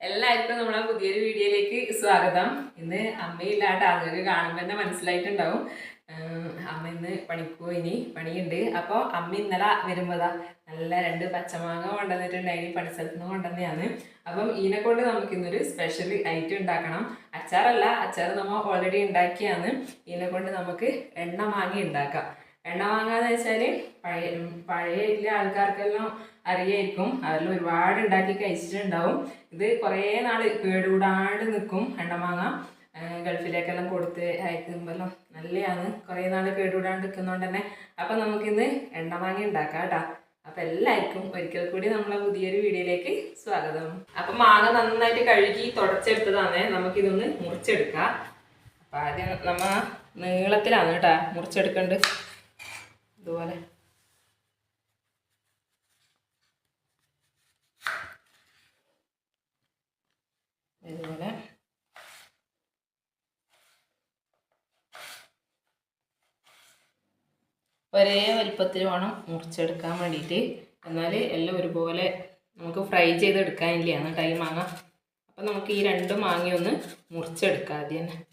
എല്ലാവർക്കും നമ്മളെ പുതിയൊരു വീഡിയോയിലേക്ക് സ്വാഗതം. ഇന്ന് അമ്മയില്ലാണ്ട് ആളുകൾക്ക് കാണുമ്പോൾ തന്നെ മനസ്സിലായിട്ടുണ്ടാവും. അമ്മ ഇന്ന് പണിക്ക് പോയിനി പണിയുണ്ട്. അപ്പോൾ അമ്മ ഇന്നലെ വരുമ്പോതാ നല്ല രണ്ട് പച്ചമാങ്ങ കൊണ്ടുവന്നിട്ടുണ്ടായിനി. പണിസ്ഥലത്ത് നിന്ന് കൊണ്ടുവന്നെയാണ് അപ്പം ഇതിനെ കൊണ്ട് നമുക്ക് ഇന്നൊരു സ്പെഷ്യൽ ഐറ്റം ഉണ്ടാക്കണം. അച്ചാറല്ല അച്ചാർ നമ്മൾ ഓൾറെഡി ഉണ്ടാക്കിയാണ്. ഇതിനെ കൊണ്ട് നമുക്ക് എണ്ണ മാങ്ങ ഉണ്ടാക്കാം. എണ്ണ മാങ്ങ എന്ന് വെച്ചാൽ പഴയ പഴയ ആൾക്കാർക്കെല്ലാം അറിയായിരിക്കും. അതിൽ ഒരുപാട് ഉണ്ടാക്കി കഴിച്ചിട്ടുണ്ടാവും. ഇത് കുറേ നാൾ കേടുകൂടാണ്ട് നിൽക്കും എണ്ണമാങ്ങ ഗൾഫിലേക്കെല്ലാം കൊടുത്ത് അയക്കുമ്പോഴെല്ലാം നല്ലതാണ് കുറേ നാൾ കേടുകൂടാണ്ട് നിൽക്കുന്നതുകൊണ്ട് തന്നെ. അപ്പം നമുക്കിന്ന് എണ്ണമാങ്ങ ഉണ്ടാക്കാം കേട്ടോ. അപ്പം എല്ലാവർക്കും ഒരിക്കൽ കൂടി നമ്മളെ പുതിയൊരു വീഡിയോയിലേക്ക് സ്വാഗതം. അപ്പം മാങ്ങ നന്നായിട്ട് കഴുകി തുടച്ചെടുത്തതാണ്. നമുക്കിതൊന്ന് മുറിച്ചെടുക്കാം. അപ്പം ആദ്യം നമ്മൾ നീളത്തിലാണ് കേട്ടോ മുറിച്ചെടുക്കേണ്ടത് ഇതുപോലെ. ഇതുപോലെ. ഒരേ വലിപ്പത്തിൽ വേണം മുറിച്ചെടുക്കാൻ വേണ്ടിയിട്ട്. എന്നാൽ എല്ലാം ഒരുപോലെ നമുക്ക് ഫ്രൈ ചെയ്തെടുക്കാനില്ലാണ് ടൈം മാങ്ങ. അപ്പം നമുക്ക് ഈ രണ്ട് മാങ്ങയൊന്ന് മുറിച്ചെടുക്കാം ആദ്യം തന്നെ.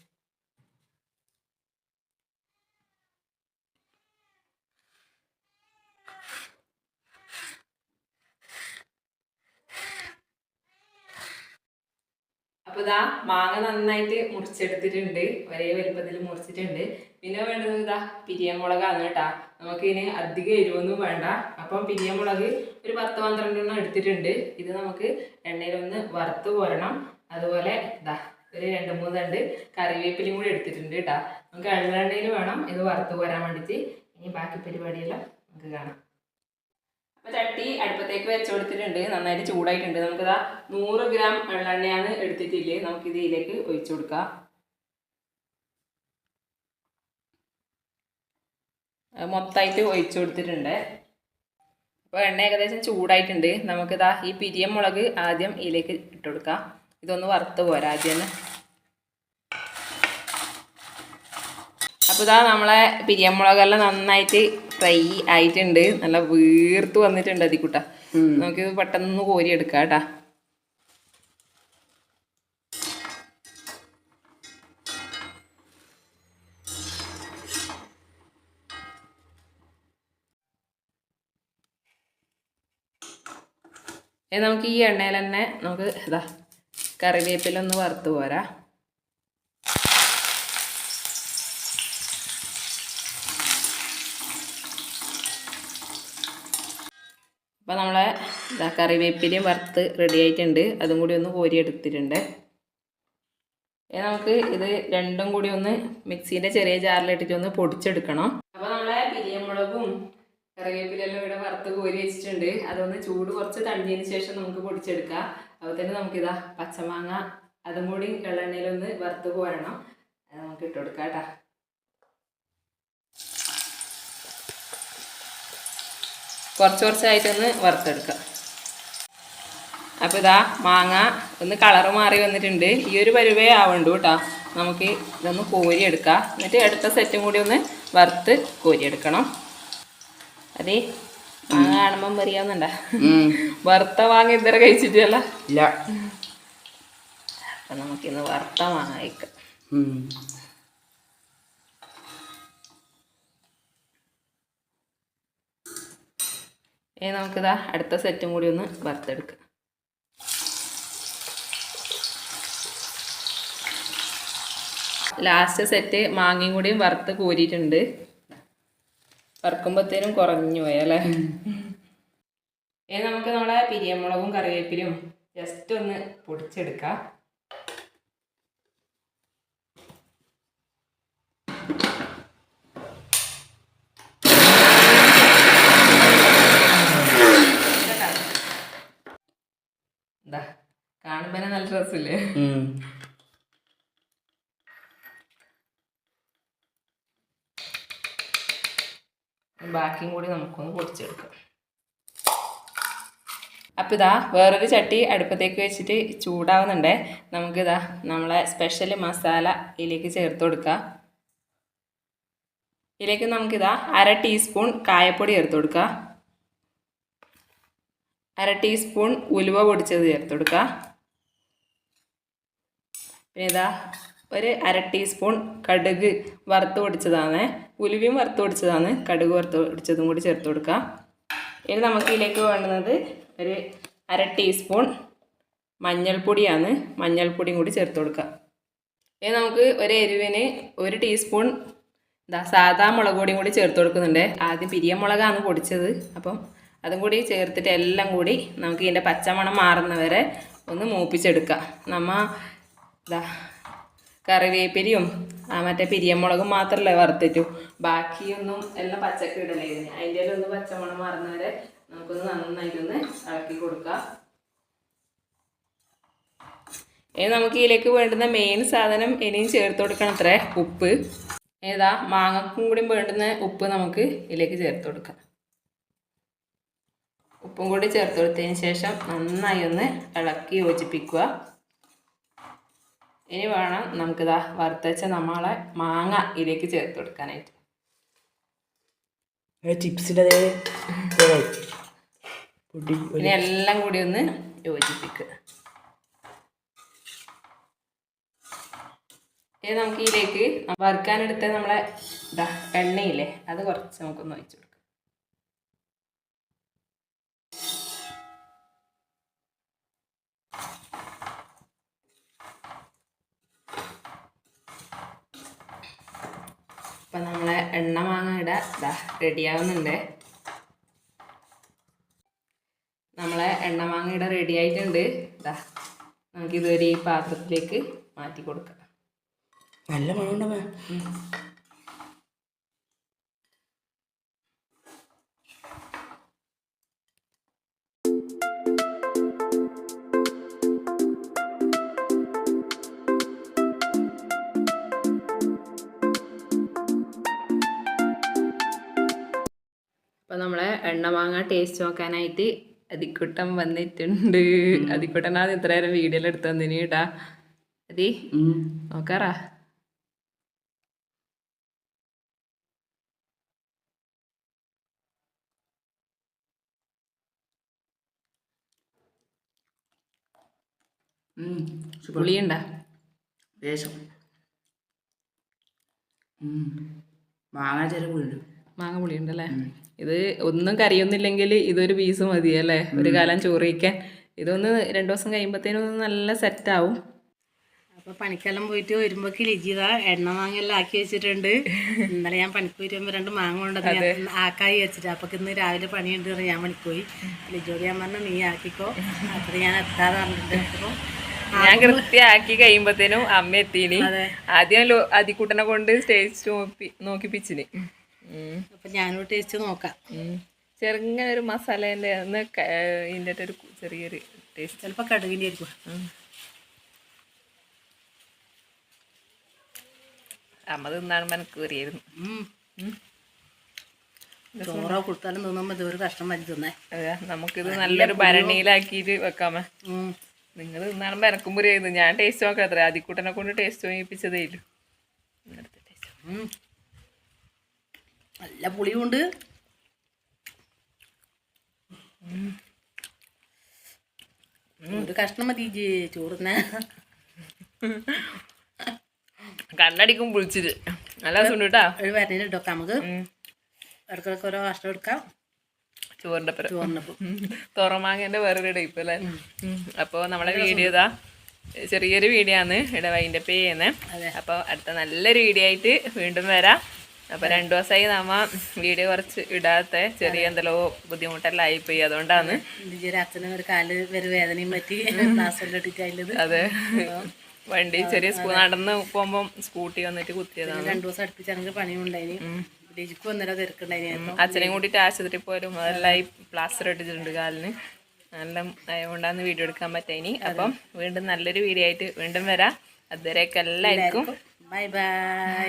അപ്പോൾ ഇതാ മാങ്ങ നന്നായിട്ട് മുറിച്ചെടുത്തിട്ടുണ്ട്. ഒരേ വലുപ്പത്തിൽ മുറിച്ചിട്ടുണ്ട്. പിന്നെ വേണ്ടത് ഇതാ പിരിയമുളകാണ് കേട്ടാ. നമുക്ക് ഇതിന് അധികം എരിവൊന്നും വേണ്ട. അപ്പം പിരിയമുളക് ഒരു പത്ത് പന്ത്രണ്ടെണ്ണം എടുത്തിട്ടുണ്ട്. ഇത് നമുക്ക് എണ്ണയിലൊന്ന് വറുത്ത് പോരണം അതുപോലെ ഇതാ ഒരു രണ്ട് മൂന്ന് തണ്ട് കറിവേപ്പിലയും കൂടി എടുത്തിട്ടുണ്ട് കേട്ടാ. നമുക്ക് എള്ളെണ്ണയിൽ വേണം ഇത് വറുത്ത് പോരാൻ വേണ്ടിയിട്ട്. ഇനി ബാക്കി പരിപാടിയെല്ലാം നമുക്ക് കാണാം. അപ്പോൾ ചട്ടി അടുപ്പത്തേക്ക് വെച്ച് കൊടുത്തിട്ടുണ്ട്. നന്നായിട്ട് ചൂടായിട്ടുണ്ട്. നമുക്കിതാ നൂറ് ഗ്രാം വെള്ളെണ്ണയാണ് എടുത്തിട്ടില്ലേ? നമുക്കിത് ഇതിലേക്ക് ഒഴിച്ചു കൊടുക്കാം. മൊത്തമായിട്ട് ഒഴിച്ചു കൊടുത്തിട്ടുണ്ട്. അപ്പോൾ എണ്ണ ഏകദേശം ചൂടായിട്ടുണ്ട്. നമുക്കിതാ ഈ പിരിയം മുളക് ആദ്യം ഇതിലേക്ക് ഇട്ട് കൊടുക്കാം. ഇതൊന്ന് വറുത്ത് പോരാ ആദ്യം അപ്പോൾ ഇതാ നമ്മളെ പിരിയമുളകെല്ലാം നന്നായിട്ട് ഫ്രൈ ആയിട്ടുണ്ട്. നല്ല വീർത്ത് വന്നിട്ടുണ്ട് അതിക്കുട്ട. നമുക്കിത് പെട്ടെന്ന് കോരിയെടുക്കാം കേട്ടാ. നമുക്ക് ഈ എണ്ണയിൽ തന്നെ നമുക്ക് ഇതാ കറിവേപ്പിലൊന്ന് വറുത്ത് പോരാ. അപ്പോൾ നമ്മളെ ഇതാ കറിവേപ്പിലയും വറുത്ത് റെഡി ആയിട്ടുണ്ട്. അതും കൂടി ഒന്ന് കോരിയെടുത്തിട്ടുണ്ട്. ഇനി നമുക്ക് ഇത് രണ്ടും കൂടി ഒന്ന് മിക്സീന്റെ ചെറിയ ജാറിലിട്ടിട്ട് ഒന്ന് പൊടിച്ചെടുക്കണം. അപ്പോൾ നമ്മളെ പിരിയമുളകും കറിവേപ്പിലെല്ലാം ഇവിടെ വറുത്ത് കോരി വെച്ചിട്ടുണ്ട്. അതൊന്ന് ചൂട് കുറച്ച് തണിഞ്ഞതിന് ശേഷം നമുക്ക് പൊടിച്ചെടുക്കാം. അപ്പോൾ തന്നെ നമുക്കിതാ പച്ചമാങ്ങ അതും കൂടി വെള്ളെണ്ണയിലൊന്ന് വറുത്ത് അത് നമുക്ക് ഇട്ട് കൊടുക്കാം കേട്ടോ. കുറച്ച് കുറച്ചായിട്ടൊന്ന് വറുത്തെടുക്കുക അപ്പോൾ ഇതാ മാങ്ങ ഒന്ന് കളറ് മാറി വന്നിട്ടുണ്ട്. ഈ ഒരു പരുവേ ആവണ്ടു കേട്ടോ നമുക്ക് ഇതൊന്ന് കോരിയെടുക്കാം. എന്നിട്ട് അടുത്ത സെറ്റും കൂടി ഒന്ന് വറുത്ത് കോരിയെടുക്കണം. അതെ മാങ്ങ കാണുമ്പം പറയാവുന്നുണ്ട വറുത്ത മാങ്ങ ഇതുവരെ കഴിച്ചിട്ടല്ല ഇല്ല. അപ്പം നമുക്കിന്ന് വറുത്ത മാങ്ങ കഴിക്കാം. ഇനി നമുക്കിതാ അടുത്ത സെറ്റും കൂടി ഒന്ന് വറുത്തെടുക്കാം. ലാസ്റ്റ് സെറ്റ് മാങ്ങയും കൂടിയും വറുത്ത് കോരിയിട്ടുണ്ട്. വറുക്കുമ്പോഴത്തേനും കുറഞ്ഞു പോയല്ലേ ഇനി നമുക്ക് നമ്മുടെ പിരിയമുളകും കറിവേപ്പിലും ജസ്റ്റ് ഒന്ന് പൊടിച്ചെടുക്കാം. എന്താ കാണുമ്പോ നല്ല രസമില്ലേ? ബാക്കിയും കൂടി നമുക്കൊന്ന് പൊടിച്ചെടുക്കാം. അപ്പോൾ ഇതാ വേറൊരു ചട്ടി അടുപ്പത്തേക്ക് വെച്ചിട്ട് ചൂടാവുന്നുണ്ടേ. നമുക്കിതാ നമ്മളെ സ്പെഷ്യൽ മസാല ഇതിലേക്ക് ചേർത്ത് കൊടുക്കാം. ഇതിലേക്ക് നമുക്കിതാ അര ടീസ്പൂൺ കായപ്പൊടി ചേർത്ത് കൊടുക്കാം. അര ടീസ്പൂൺ ഉലുവ പൊടിച്ചത് ചേർത്ത് കൊടുക്കുക പിന്നെ ഇതാ ഒരു അര ടീസ്പൂൺ കടുക് വറുത്ത് പൊടിച്ചതാണ്. ഉലുവയും വറുത്ത് പൊടിച്ചതാണ്. കടുക് വറുത്ത് പൊടിച്ചതും കൂടി ചേർത്ത് കൊടുക്കുക ഇനി നമുക്ക് ഇതിലേക്ക് വേണ്ടുന്നത് ഒരു അര ടീസ്പൂൺ മഞ്ഞൾപ്പൊടിയാണ്. മഞ്ഞൾപ്പൊടിയും കൂടി ചേർത്ത് കൊടുക്കുക ഇനി നമുക്ക് ഒരു എരിവിന് ഒരു ടീസ്പൂൺ എന്താ സാധാ മുളക് പൊടിയും കൂടി ചേർത്ത് കൊടുക്കുന്നുണ്ട്. ആദ്യം പിരിയ മുളകാണ് പൊടിച്ചത്. അപ്പം അതും കൂടി ചേർത്തിട്ട് എല്ലാം കൂടി നമുക്ക് ഇതിന്റെ പച്ചമണം മാറുന്നവരെ ഒന്ന് മൂപ്പിച്ചെടുക്കാം നമ്മ ഇതാ കറിവേപ്പിരിയും മറ്റേ പിരിയമുളകും മാത്രമല്ലേ വറുത്തിട്ടു. ബാക്കിയൊന്നും എല്ലാം പച്ചക്ക് ഇടലേ അതിന്റെ ഒന്ന് പച്ചമണം മാറുന്നവരെ നമുക്കൊന്ന് നന്നായിട്ടൊന്ന് ഇളക്കി കൊടുക്കാം. ഇനി നമുക്ക് ഇതിലേക്ക് വേണ്ടുന്ന മെയിൻ സാധനം ഇനിയും ചേർത്ത് കൊടുക്കണം അത്രേ ഉപ്പ്. ഏതാ മാങ്ങക്കും കൂടി വേണ്ടുന്ന ഉപ്പ് നമുക്ക് ഇതിലേക്ക് ചേർത്ത് കൊടുക്കാം. ഉപ്പും കൂടി ചേർത്ത് കൊടുത്തതിന് ശേഷം നന്നായി ഒന്ന് ഇളക്കി യോജിപ്പിക്കുക. ഇനി വേണം നമുക്കിതാ വറുത്തച്ച നമ്മളെ മാങ്ങ ഇതിലേക്ക് ചേർത്ത് കൊടുക്കാനായിട്ട്. ചിപ്സിന്റെ ഇനി എല്ലാം കൂടി ഒന്ന് യോജിപ്പിക്കുക ഇനി നമുക്ക് ഇതിലേക്ക് വറുക്കാനെടുത്ത നമ്മളെ എണ്ണയില്ലേ അത് കുറച്ച് നമുക്കൊന്ന് ഒഴിച്ചു കൊടുക്കാം. അപ്പം നമ്മളെ എണ്ണ മാങ്ങ ഇട. ഇതാ റെഡിയാവുന്നുണ്ട്. നമ്മളെ എണ്ണ മാങ്ങ ഇട റെഡി ആയിട്ടുണ്ട്. ഇതാ നമുക്കിതൊരു ഈ പാത്രത്തിലേക്ക് മാറ്റി കൊടുക്കാം. നല്ല മണമുണ്ടമ്മ അപ്പോൾ നമ്മളെ എണ്ണ മാങ്ങ ടേസ്റ്റ് നോക്കാനായിട്ട് അതിക്കുട്ടൻ വന്നിട്ടുണ്ട്. അതിക്കുട്ടനാണ് ഇത്ര നേരം വീഡിയോയിൽ എടുത്ത് തന്നിന് കേട്ടാ. അതി നോക്കാറാ. പുളിയുണ്ടാ? ദേശം മാങ്ങ മാങ്ങ പുളിയുണ്ടല്ലേ? ഇത് ഒന്നും കറിയൊന്നില്ലെങ്കിൽ ഇതൊരു പീസ് മതി അല്ലേ? ഒരു കാലം ചോറിയിക്കാൻ ഇതൊന്ന് രണ്ടു ദിവസം കഴിയുമ്പോഴത്തേനും ഒന്ന് നല്ല സെറ്റാവും അപ്പൊ പണിക്കെല്ലാം പോയിട്ട് വരുമ്പോക്ക് ലിജിത എണ്ണ മാങ്ങെല്ലാം ആക്കി വെച്ചിട്ടുണ്ട്. ഇന്നലെ ഞാൻ പണിക്ക് വരുമ്പോ രണ്ട് മാങ്ങ കൊണ്ടത് ആക്കായി വെച്ചിട്ട്. അപ്പൊ ഇന്ന് രാവിലെ പണിയുണ്ട് ഞാൻ പണിക്ക് പോയി. ലിജോട് ഞാൻ പറഞ്ഞു നീ ആക്കിക്കോ. അപ്പൊ ഞാൻ എത്താതെ അപ്പൊ ഞാൻ കൃത്യമാക്കി കഴിയുമ്പോഴത്തേനും അമ്മ എത്തീനി. ആദ്യം അതിക്കൂട്ടനെ കൊണ്ട് സ്റ്റേജ് നോക്കി നോക്കിപ്പിച്ചിന്. അപ്പൊ ഞാനൊരു ടേസ്റ്റ് നോക്കാം. ചെറുങ്ങനെ ഒരു മസാലേന്റെ ഇതിന്റെ ഒരു ചെറിയൊരു ടേസ്റ്റ് ചിലപ്പോ കടുകിന്റെ ആയിരിക്കും അമ്മ തിന്നാണ് മനക്ക് കയറിയായിരുന്നു ഉം. ചോറോ കൊടുത്താലും തോന്നുമ്പോ ഇത് ഒരു കഷ്ണം മതി തിന്നേ അതെ നമുക്കിത് നല്ലൊരു ഭരണിയിലാക്കിയിട്ട് വെക്കാമേ. നിങ്ങൾ തിന്നാണ് മനക്കും പുരിയായിരുന്നു ഞാൻ ടേസ്റ്റ് നോക്കാത്ര ആദ്യക്കൂട്ടനെ കൊണ്ട് ടേസ്റ്റ് വാങ്ങിപ്പിച്ചതേ ഇല്ലു ഉം. നല്ല പുളിയുണ്ട്. ഒരു കഷ്ണം മതി ചോറുന്ന ചോറിന്. കണ്ണടിക്കും പുളിച്ചിട്ട് നല്ല രസമുണ്ട് കേട്ടോ. ഒരു വരണിൽ ഇട്ടോക്കാം നമുക്ക്. ഇടക്കിടക്ക് ഓരോ കഷ്ണം എടുക്കാം. ചോറിന്റെ പരം ചോറിനപ്പം തുറമാങ്ങേന്റെ വേറൊരു ടൈപ്പ് അല്ലേ? അപ്പോൾ നമ്മളെ വീഡിയോ ഇതാ ചെറിയൊരു വീഡിയോ ആണ്. ഇവിടെ പേ ചെയ്യുന്നത് അപ്പോൾ അടുത്ത നല്ലൊരു വീഡിയോ ആയിട്ട് വീണ്ടും വരാം. അപ്പോൾ രണ്ടു ദിവസമായി നമ്മ വീഡിയോ കുറച്ച് ഇടാത്ത. ചെറിയ എന്തെല്ലോ ബുദ്ധിമുട്ടെല്ലാം ആയിപ്പോയി. അതുകൊണ്ടാണ്. അച്ഛനും ഒരു കാൽ വേദനയും പറ്റി അതെ. വണ്ടി ചെറിയ സ്കൂൾ നടന്ന് പോകുമ്പോ സ്കൂട്ടി വന്നിട്ട് കുത്തിയതാണ്. രണ്ടു ദിവസം അടുപ്പിച്ചാണെങ്കിൽ പണിയും ഉണ്ടായിനി. ലിജിക്ക് വന്നിട്ട് തിരക്കുണ്ടായിനി അച്ഛനെയും കൂട്ടിട്ട് ആശുപത്രിയിൽ പോലും അതെല്ലാം ഈ പ്ലാസ്റ്റർ ഇട്ടിട്ടുണ്ട് കാലിന്. നല്ല ആയതുകൊണ്ടാണ് വീഡിയോ എടുക്കാൻ പറ്റേനി അപ്പം വീണ്ടും നല്ലൊരു വീഡിയോ ആയിട്ട് വീണ്ടും വരാം. അതുവരെയൊക്കെ എല്ലാവർക്കും. Bye bye.